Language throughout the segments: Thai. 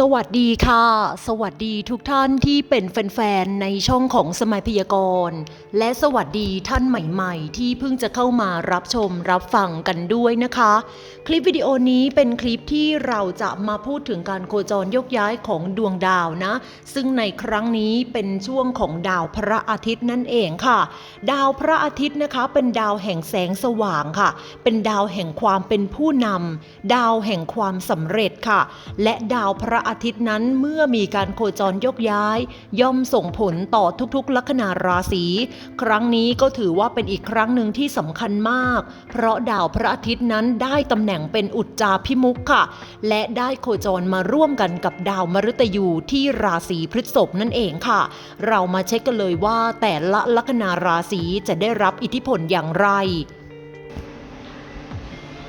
สวัสดีค่ะ สวัสดีทุกท่านที่เป็นแฟนๆในช่องของสมัยพยากรณ์และสวัสดีท่านใหม่ๆ ที่เพิ่งจะเข้ามารับชมรับฟังกันด้วยนะคะ คลิปวิดีโอนี้เป็นคลิปที่เราจะมาพูดถึงการโคจรยกย้ายของดวงดาวนะ ซึ่งในครั้งนี้เป็นช่วงของดาวพระอาทิตย์นั่นเองค่ะ ดาวพระอาทิตย์นะคะ เป็นดาวแห่งแสงสว่างค่ะ เป็นดาวแห่งความเป็นผู้นำดาวแห่งความสำเร็จค่ะ และดาวพระอาทิตย์นั้นเมื่อมีการโคจรยกย้าย ย่อมส่งผลต่อทุกๆ ลัคนาราศี ครั้งนี้ก็ถือว่าเป็นอีกครั้งหนึ่งที่สำคัญมาก เพราะดาวพระอาทิตย์นั้นได้ตำแหน่งเป็นอุจจาพิมุขค่ะ และได้โคจรมาร่วมกันกับดาวมฤตยูที่ราศีพฤษภนั่นเองค่ะ เรามาเช็คกันเลยว่าแต่ละลัคนาราศีจะได้รับอิทธิพลอย่างไร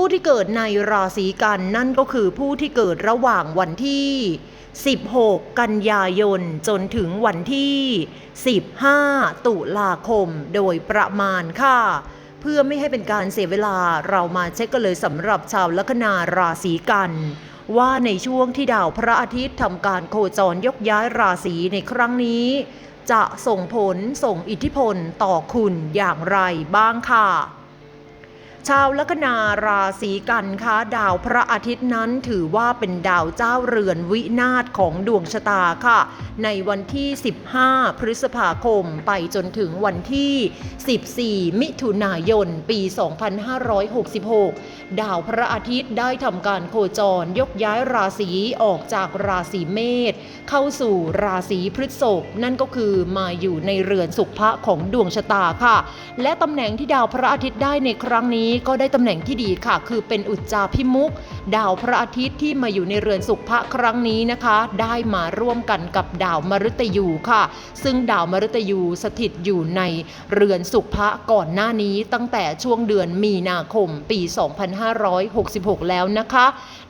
ผู้ที่เกิดในราศีกันนั่นก็คือผู้ที่เกิดระหว่างวันที่ 16 กันยายน จนถึงวันที่ 15 ตุลาคมโดยประมาณค่ะ เพื่อไม่ให้เป็นการเสียเวลาเรามาเช็คกันเลยสำหรับชาวลัคนาราศีกันว่าในช่วงที่ดาวพระอาทิตย์ทำการโคจรยกย้ายราศีในครั้งนี้ จะส่งผลส่งอิทธิพลต่อคุณอย่างไรบ้างค่ะ ชาวลัคนาราศีกันคะดาวพระอาทิตย์นั้นถือว่าเป็นดาวเจ้าเรือนวินาศของดวงชะตาค่ะ ในวันที่ 15 พฤษภาคมไปจนถึงวันที่ 14 มิถุนายน ปี 2566 ดาวพระอาทิตย์ได้ทำการโคจรยกย้ายราศีออกจากราศีเมษเข้าสู่ราศีพฤษภนั่นก็คือมาอยู่ในเรือนสุภะของดวงชะตาค่ะ และตำแหน่งที่ดาวพระอาทิตย์ได้ในครั้งนี้ก็ได้ตำแหน่งที่ดีค่ะ คือเป็นอุจจาพิมุกดาวพระอาทิตย์ที่มาอยู่ในเรือนสุภะครั้งนี้นะคะ ได้มาร่วมกันกับดาวมฤตยูค่ะ ซึ่งดาวมฤตยูสถิตอยู่ในเรือนสุภะก่อนหน้านี้ตั้งแต่ช่วงเดือนมีนาคมปี 2566 แล้วนะคะ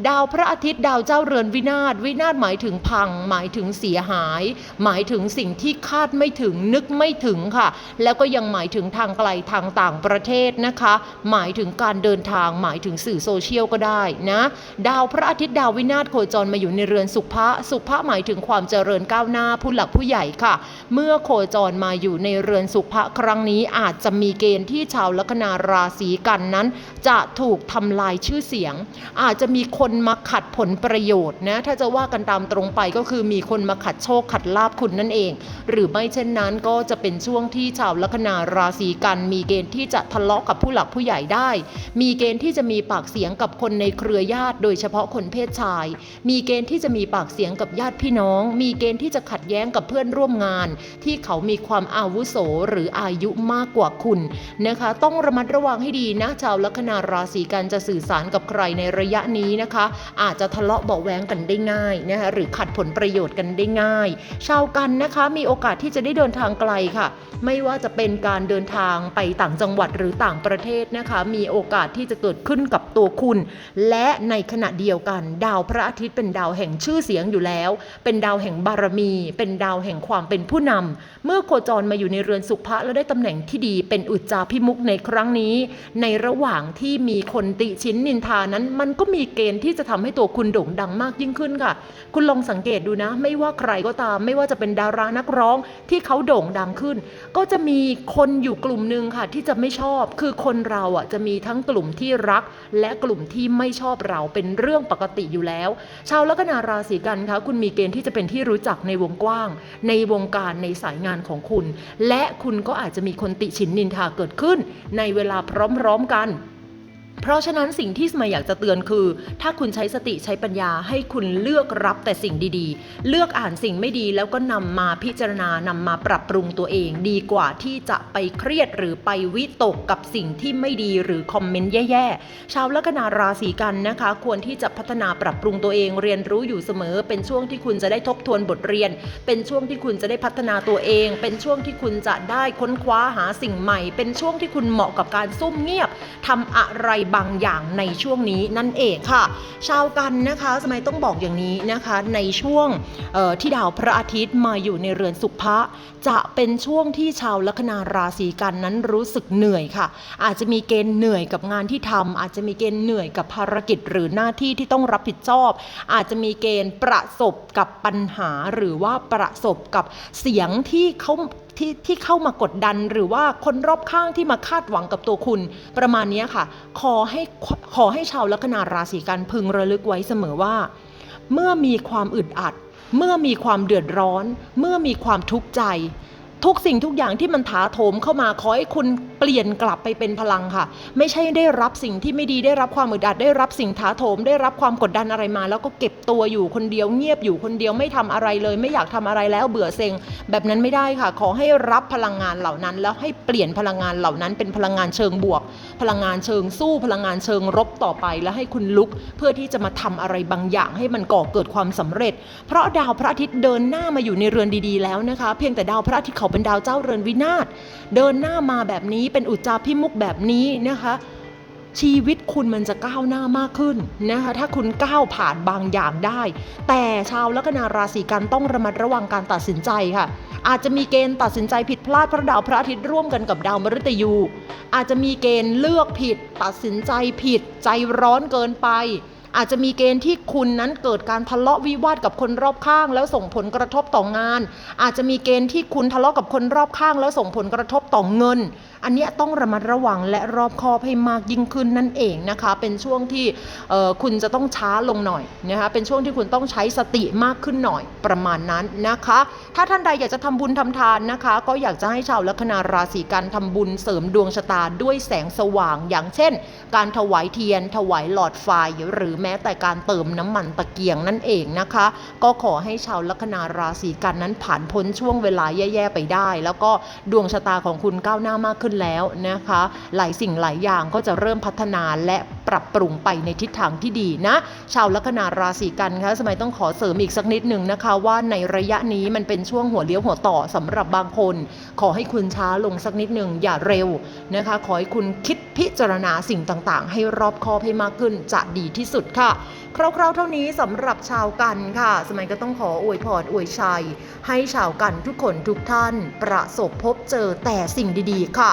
ดาวพระอาทิตย์ดาวเจ้าเรือนวินาศวินาศหมายถึงพัง หมายถึงเสียหาย หมายถึงสิ่งที่คาดไม่ถึงนึกไม่ถึงค่ะ แล้วก็ยังหมายถึงทางไกลทางต่างประเทศนะคะ หมายถึงการเดินทางหมายถึงสื่อโซเชียลก็ได้นะ ดาวพระอาทิตย์ดาววินาศโคจรมาอยู่ในเรือนสุภะสุภะหมายถึงความเจริญก้าวหน้าผู้หลักผู้ใหญ่ค่ะ เมื่อโคจรมาอยู่ในเรือนสุภะครั้งนี้อาจจะมีเกณฑ์ที่ชาวลัคนาราศีกันนั้น จะถูกทำลายชื่อเสียง อาจจะมีคนมาขัดผลประโยชน์นะถ้าจะว่ากันตามตรงไปก็คือมีคนมาขัดโชคขัดลาบคุณนั่นเอง หรือไม่เช่นนั้นก็จะเป็นช่วงที่ชาวลัคนาราศีกันมีเกณฑ์ที่จะทะเลาะกับผู้หลักผู้ใหญ่ได้มีเกณฑ์ที่จะมีปากเสียงกับคนในเครือญาติ โดยเฉพาะคนเพศชาย มีเกณฑ์ที่จะมีปากเสียงกับญาติพี่น้อง มีเกณฑ์ที่จะขัดแย้งกับเพื่อนร่วมงาน ที่เขามีความอาวุโสหรืออายุมากกว่าคุณนะคะ ต้องระมัดระวังให้ดีนะชาวลัคนาราศีกันจะสื่อสารกับใครในระยะนี้นะคะ อาจจะทะเลาะเบาแวงกันได้ง่ายนะคะหรือขัดผลประโยชน์กันได้ง่าย ชาวกันนะคะมีโอกาสที่จะได้เดินทางไกลค่ะ ไม่ว่าจะเป็นการเดินทางไปต่างจังหวัดหรือต่างประเทศนะคะมีโอกาสที่จะเกิดขึ้นกับตัวคุณ และในขณะเดียวกัน ดาวพระอาทิตย์เป็นดาวแห่งชื่อเสียงอยู่แล้ว เป็นดาวแห่งบารมี เป็นดาวแห่งความเป็นผู้นำเมื่อโคจรมาอยู่ในเรือนสุภะแล้วได้ตำแหน่งที่ดี เป็นอุจจาพิมุกในครั้งนี้ ในระหว่างที่มีคนติชินนินทานั้น มันก็มีเกณฑ์ที่จะทำให้ตัวคุณโด่งดังมากยิ่งขึ้นค่ะ คุณลองสังเกตดูนะ ไม่ว่าใครก็ตาม ไม่ว่าจะเป็นดารานักร้องที่เขาโด่งดังขึ้น ก็จะมีคนอยู่กลุ่มหนึ่งค่ะที่จะไม่ชอบ คือคนเราอะจะจะมีทั้งกลุ่มที่รัก และกลุ่มที่ไม่ชอบเราเป็นเรื่องปกติอยู่แล้ว ชาวลัคนาราศีกันคะคุณมีเกณฑ์ที่จะเป็นที่รู้จักในวงกว้าง ในวงการในสายงานของคุณ และคุณก็อาจจะมีคนติฉินนินทาเกิดขึ้น ในเวลาพร้อมๆกัน เพราะฉะนั้นสิ่งที่สมัยอยากจะเตือนคือ ถ้าคุณใช้สติใช้ปัญญาให้คุณเลือกรับแต่สิ่งดีๆ เลือกอ่านสิ่งไม่ดีแล้วก็นำมาพิจารณานำมาปรับปรุงตัวเอง ดีกว่าที่จะไปเครียดหรือไปวิตกกับสิ่งที่ไม่ดีหรือคอมเมนต์แย่ๆ ชาวลัคนาราศีกันนะคะ ควรที่จะพัฒนาปรับปรุงตัวเองเรียนรู้อยู่เสมอ เป็นช่วงที่คุณจะได้ทบทวนบทเรียน เป็นช่วงที่คุณจะได้พัฒนาตัวเอง เป็นช่วงที่คุณจะได้ค้นคว้าหาสิ่งใหม่ เป็นช่วงที่คุณเหมาะกับการซุ่มเงียบทำอะไรบางอย่างในช่วงนี้นั่นเองค่ะ ชาวกันนะคะสมัยต้องบอกอย่างนี้นะคะในช่วงที่ดาวพระอาทิตย์มาอยู่ในเรือนสุภะจะเป็นช่วงที่ชาวลัคนาราศีกันนั้นรู้สึกเหนื่อยค่ะ อาจจะมีเกณฑ์เหนื่อยกับงานที่ทำอาจจะมีเกณฑ์เหนื่อยกับภารกิจหรือหน้าที่ที่ต้องรับผิดชอบ อาจจะมีเกณฑ์ประสบกับปัญหาหรือว่าประสบกับเสียงที่เขา ที่ที่เข้ามากดดันหรือว่าคนรอบข้างที่มาคาดหวังกับตัวคุณ ประมาณนี้ค่ะ ขอให้ขอให้ชาวลัคนาราศีกันพึงระลึกไว้เสมอว่า เมื่อมีความอึดอัด เมื่อมีความเดือดร้อน เมื่อมีความทุกข์ใจ ทุกสิ่งทุกอย่างที่มันถาโถมเข้ามาขอให้คุณเปลี่ยนกลับไปเป็นพลังค่ะ ไม่ใช่ได้รับสิ่งที่ไม่ดีได้รับความอึดอัดได้รับสิ่งถาโถม ได้รับความกดดันอะไรมา แล้วก็เก็บตัวอยู่คนเดียวเงียบอยู่คนเดียวไม่ทำอะไรเลย ไม่อยากทำอะไรแล้วเบื่อเซ็ง แบบนั้นไม่ได้ค่ะ ขอให้รับพลังงานเหล่านั้น แล้วให้เปลี่ยนพลังงานเหล่านั้น เป็นพลังงานเชิงบวก พลังงานเชิงสู้ พลังงานเชิงรบต่อไป แล้วให้คุณลุกเพื่อที่จะมาทำอะไรบางอย่างให้มันก่อเกิดความสำเร็จ เพราะดาวพระอาทิตย์เดินหน้ามาอยู่ในเรือนดีๆแล้วนะคะ เพียงแต่ดาวพระอาทิตย์เขาเป็นดาวเจ้าเรือนวินาศเดินหน้ามาแบบนี้เป็นอุจจาพิมุกแบบนี้นะคะชีวิตคุณมันจะก้าวหน้ามากขึ้นนะคะถ้าคุณก้าวผ่านบางอย่างได้ แต่ชาวลัคนาราศีกันต้องระมัดระวังการตัดสินใจค่ะ อาจจะมีเกณฑ์ตัดสินใจผิดพลาดเพราะดาวพระอาทิตย์ร่วมกันกับดาวมฤตยู อาจจะมีเกณฑ์เลือกผิด ตัดสินใจผิด ใจร้อนเกินไป อาจจะมีเกณฑ์ที่คุณนั้นเกิดการทะเลาะวิวาทกับคนรอบข้าง แล้วส่งผลกระทบต่องาน อาจจะมีเกณฑ์ที่คุณทะเลาะกับคนรอบข้าง แล้วส่งผลกระทบต่อเงิน อันนี้ต้องระมัดระวังและรอบคอบให้มากยิ่งขึ้นนั่นเองนะคะ เป็นช่วงที่คุณจะต้องช้าลงหน่อยนะคะเป็นช่วงที่คุณต้องใช้สติมากขึ้นหน่อยประมาณนั้นนะคะ ถ้าท่านใดอยากจะทำบุญทำทานนะคะ ก็อยากจะให้ชาวลัคนาราศีกันทำบุญเสริมดวงชะตาด้วยแสงสว่าง อย่างเช่น การถวายเทียน ถวายหลอดไฟหรือแม้แต่การเติมน้ำมันตะเกียงนั่นเองนะคะ ก็ขอให้ชาวลัคนาราศีกันนั้นผ่านพ้นช่วงเวลาแย่ๆไปได้ แล้วก็ดวงชะตาของคุณก้าวหน้ามากขึ้นแล้วนะคะ หลายสิ่งหลายอย่างก็จะเริ่มพัฒนาและ ปรับปรุงไปในทิศทางที่ดีนะ ชาวลัคนาราศีกันคะสมัยต้องขอเสริมอีกสักนิดหนึ่งนะคะ ว่าในระยะนี้มันเป็นช่วงหัวเลี้ยวหัวต่อสำหรับบางคน ขอให้คุณช้าลงสักนิดหนึ่งอย่าเร็วนะคะ ขอให้คุณคิดพิจารณาสิ่งต่างๆ ให้รอบคอบให้มากขึ้นจะดีที่สุดค่ะ คร่าวๆ เท่านี้สำหรับชาวกันค่ะ สมัยก็ต้องขออวยพรอวยชัย ให้ชาวกันทุกคนทุกท่านประสบพบเจอแต่สิ่งดีๆค่ะ